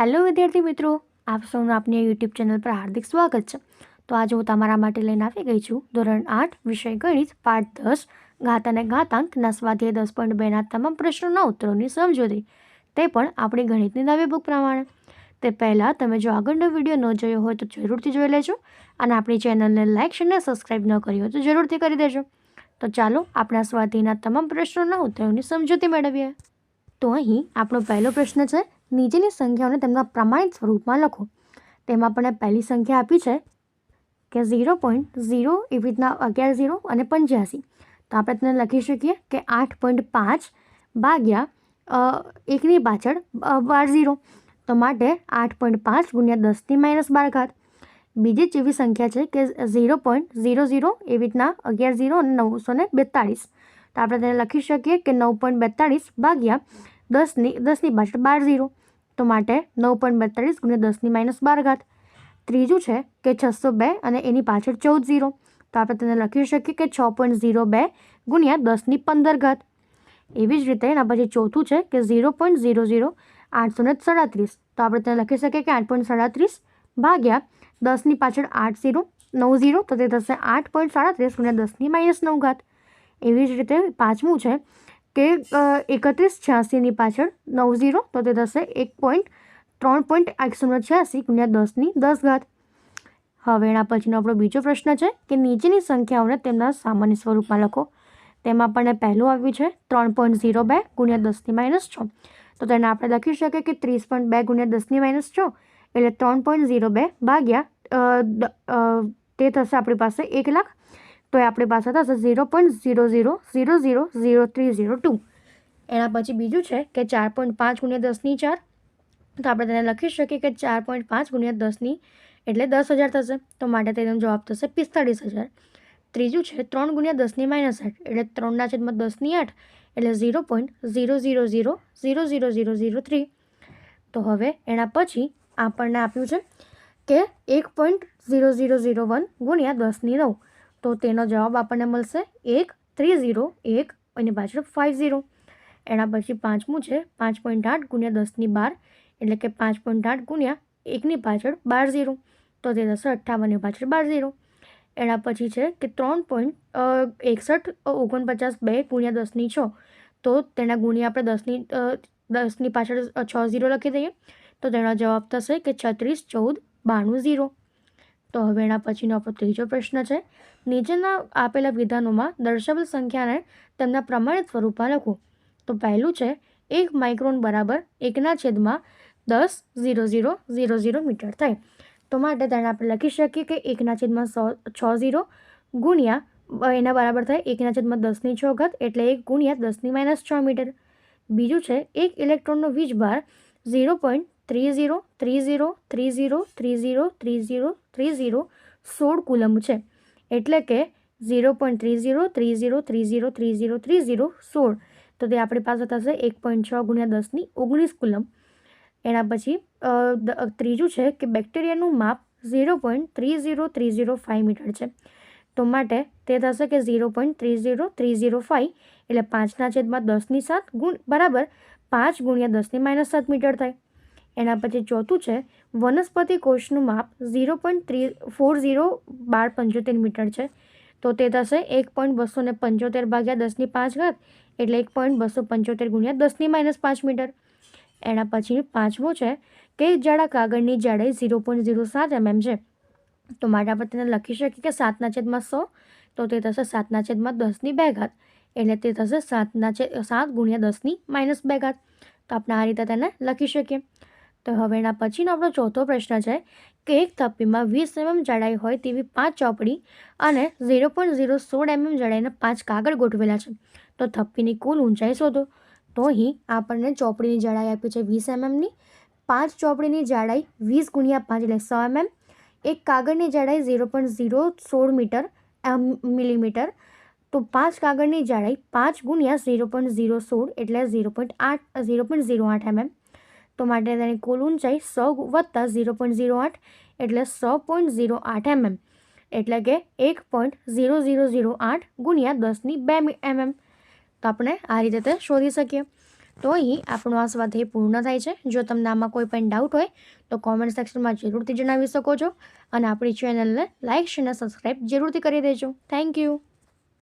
Hello વિદ્યાર્થી મિત્રો, આપ સૌનું આપની યુટ્યુબ ચેનલ પર હાર્દિક સ્વાગત છે. તો આજે હું તમારા માટે લઈને આવી ગઈ છું ધોરણ આઠ, વિષય ગણિત, પાઠ દસ, ઘાત અને ઘાતાંકના સ્વાધ્યાય દસ પોઈન્ટ બેના તમામ પ્રશ્નોના ઉત્તરોની સમજૂતી. તે પણ આપણી ગણિતની નવી બુક પ્રમાણે. તે પહેલાં તમે જો આગળનો વીડિયો ન જોયો હોય તો જરૂરથી જોઈ લેજો અને આપણી ચેનલને લાઇક અને સબસ્ક્રાઈબ ન કરી હોય તો જરૂરથી કરી દેજો. તો ચાલો આપણા સ્વાધ્યાયના તમામ પ્રશ્નોના ઉત્તરોની સમજૂતી મેળવીએ. તો અહીં આપણો પહેલો પ્રશ્ન છે નીચેની સંખ્યાઓને તેમના પ્રમાણિત સ્વરૂપમાં લખો. તેમાં આપણને પહેલી સંખ્યા આપી છે કે ઝીરો પોઈન્ટ ઝીરો એવી રીતના અગિયાર ઝીરો અને પંચ્યાસી. તો આપણે તેને લખી શકીએ કે આઠ પોઈન્ટ પાંચ ભાગ્યા એકની પાછળ બાર ઝીરો. તો માટે આઠ પોઈન્ટ પાંચ ગુણ્યા દસની માઇનસ બાર ઘાત. બીજી જ એવી સંખ્યા છે કે ઝીરો પોઈન્ટ ઝીરો ઝીરો એવી રીતના અગિયાર ઝીરો અને નવસો ને બેતાળીસ. તો આપણે તેને લખી શકીએ કે નવ પોઈન્ટ બેતાળીસ ભાગ્યા દસની દસની પાછળ બાર ઝીરો. તો માટે નવ પોઈન્ટ બેતાળીસ ગુણ્યા દસની માઇનસ બાર ઘાત. ત્રીજું છે કે છસો બે અને એની પાછળ ચૌદ ઝીરો. તો આપણે તેને લખી શકીએ કે છ પોઈન્ટ ઝીરો બે ગુણ્યા દસની પંદર ઘાત. એવી જ રીતે એના પછી ચોથું છે કે ઝીરો પોઈન્ટ ઝીરો ઝીરો આઠસો ને સાડત્રીસ. તો આપણે તેને લખી શકીએ કે આઠ પોઈન્ટ સાડત્રીસ ભાગ્યા દસની પાછળ આઠ ઝીરો, નવ ઝીરો, તો તે થશે આઠ પોઈન્ટ સાડત્રીસ ગુણ્યા દસની માઇનસ નવ ઘાત. એવી જ રીતે પાંચમું છે કે એકત્રીસ છ્યાસીની પાછળ નવ ઝીરો, તો તે થશે એક પોઈન્ટ ત્રણ પોઈન્ટ એકસો છ્યાસી ગુણ્યા દસની દસ ઘાત હવે એના પછીનો આપણો બીજો પ્રશ્ન છે કે નીચેની સંખ્યાઓને તેમના સામાન્ય સ્વરૂપમાં લખો. તેમાં આપણને પહેલું આવ્યું છે ત્રણ પોઈન્ટ ઝીરો બે ગુણ્યા દસની માઇનસ છ. તો તેને આપણે લખી શકીએ કે ત્રીસ પોઈન્ટ બે ગુણ્યા દસની માઇનસ છ એટલે ત્રણ પોઈન્ટ ઝીરો બે ભાગ્યા તે થશે આપણી પાસે એક લાખ તો એ આપણી પાસે થશે zero point zero zero zero zero zero three zero two એના પછી બીજું છે કે ચાર પોઈન્ટ પાંચ ગુણ્યા દસની ચાર તો આપણે તેને લખી શકીએ કે ચાર પોઈન્ટ પાંચ ગુણ્યા દસની એટલે દસ હજાર થશે તો માટે તેનો જવાબ થશે પિસ્તાળીસ હજાર ત્રીજું છે ત્રણ ગુણ્યા દસની માઇનસ આઠ એટલે ત્રણના છેદમાં દસની આઠ એટલે zero point zero zero zero zero zero zero zero three તો હવે એના પછી આપણને આપ્યું છે કે એક point zero zero zero one ગુણ્યા દસની નવ તો તેનો જવાબ આપણને મળશે એક થ્રી ઝીરો એક અને પાછળ ફાઇવ ઝીરો. એના પછી પાંચમું છે પાંચ પોઈન્ટ આઠ ગુણ્યા દસની બાર એટલે કે પાંચ પોઈન્ટ આઠ ગુણ્યા એકની પાછળ બાર ઝીરો. તો તે થશે અઠ્ઠાવનની પાછળ બાર ઝીરો. એના પછી છે કે ત્રણ પોઈન્ટ એકસઠ ઓગણપચાસ બે ગુણ્યા દસની છ. તો તેના ગુણ્યા આપણે દસની દસની પાછળ છ ઝીરો લખી દઈએ. તો તેનો જવાબ થશે કે છત્રીસ, ચૌદ, બાણું ઝીરો. તો હવે એના પછીનો આપણો ત્રીજો પ્રશ્ન છે. નીચેના આપેલા વિધાનોમાં દર્શાવેલ સંખ્યાને તેમના પ્રમાણિત સ્વરૂપમાં લખો. તો પહેલું છે, એક માઇક્રોન બરાબર એકના છેદમાં દસ zero zero zero zero metre થાય. તો માટે તેને આપણે લખી શકીએ કે એકના છેદમાં સો, છ ઝીરો ગુણ્યા એના બરાબર થાય એકના છેદમાં દસની છ ઘાત એટલે એક ગુણ્યા દસની માઇનસ છ મીટર. બીજું છે, એક ઇલેક્ટ્રોનનો વીજભાર zero point three zero three zero three zero three zero three zero three zero સોળ કુલમ છે. એટલે કે zero point three zero three zero three zero three zero three zero three. તો તે આપણી પાસે થશે એક પોઈન્ટ છ ગુણ્યા દસની ઓગણીસ કુલમ. એના પછી ત્રીજું છે કે બેક્ટેરિયાનું માપ zero point three zero three zero five metre છે. તો માટે તે થશે કે zero point three zero three zero five એટલે પાંચના છેદમાં દસની સાત ગુણ, બરાબર, પાંચ ગુણ્યા દસની માઇનસ સાત મીટર થાય. એના પછી ચોથું છે, વનસ્પતિ કોષનું માપ zero point three, four zero બાર પંચોતેર મીટર છે. તો તે થશે એક પોઈન્ટ બસો ને પંચોતેર ભાગ્યા દસની પાંચ ઘાત, એટલે એક પોઈન્ટ બસો પંચોતેર ગુણ્યા દસની માઇનસ પાંચ મીટર. એના પછી પાંચમું છે, કે જાડા કાગળની જાડાઈ ઝીરો પોઈન્ટ ઝીરો સાત એમએમ છે. તો માટે આપણે તેને લખી શકીએ કે સાતના છેદમાં સો, તો તે થશે સાતના છેદમાં દસની બે ઘાત, એટલે તે થશે સાતના છેદ સાત ગુણ્યા દસની માઇનસ બે ઘાત. તો આપણે આ રીતે તેને લખી શકીએ. તો હવે પછીનો આપણો ચોથો પ્રશ્ન છે કે એક થપ્પીમાં વીસ એમએમ જાડાઈ હોય તેવી પાંચ ચોપડી અને ઝીરો પોઈન્ટ ઝીરો સોળ એમએમ જાડાઈના પાંચ કાગળ ગોઠવેલા છે. તો થપ્પીની કુલ ઊંચાઈ શોધો. તો અહીં આપણને ચોપડીની જાડાઈ આપી છે વીસ એમએમની. પાંચ ચોપડીની જાડાઈ વીસ ગુણ્યા પાંચ એટલે સો એમએમ. એક કાગળની જાડાઈ ઝીરો પોઈન્ટ ઝીરો સોળ મીટર એમ, મિલીમીટર. તો પાંચ કાગળની જાડાઈ પાંચ ગુણ્યા ઝીરો પોઈન્ટ ઝીરો સોળ એટલે ઝીરો પોઈન્ટ આઠ, ઝીરો પોઈન્ટ ઝીરો આઠ એમએમ. તો માટે તેની કુલ ઊંચાઈ સો વત્તા ઝીરો પોઈન્ટ ઝીરો આઠ એટલે સો પોઈન્ટ ઝીરો આઠ એમએમ. એટલે કે એક પોઈન્ટ ઝીરો ઝીરો ઝીરો આઠ ગુણ્યા દસની બે એમએમ. તો આપણે આ રીતે તે શોધી શકીએ. તો અહીં આપણો આ સ્વાધ્યાય પૂર્ણ થાય છે. જો તમને આમાં કોઈ પણ ડાઉટ હોય, તો કોમેન્ટ સેક્શનમાં જરૂરથી જણાવી શકો છો. અને આપણી ચેનલને લાઇક અને સબસ્ક્રાઈબ જરૂરથી કરી દેજો. Thank you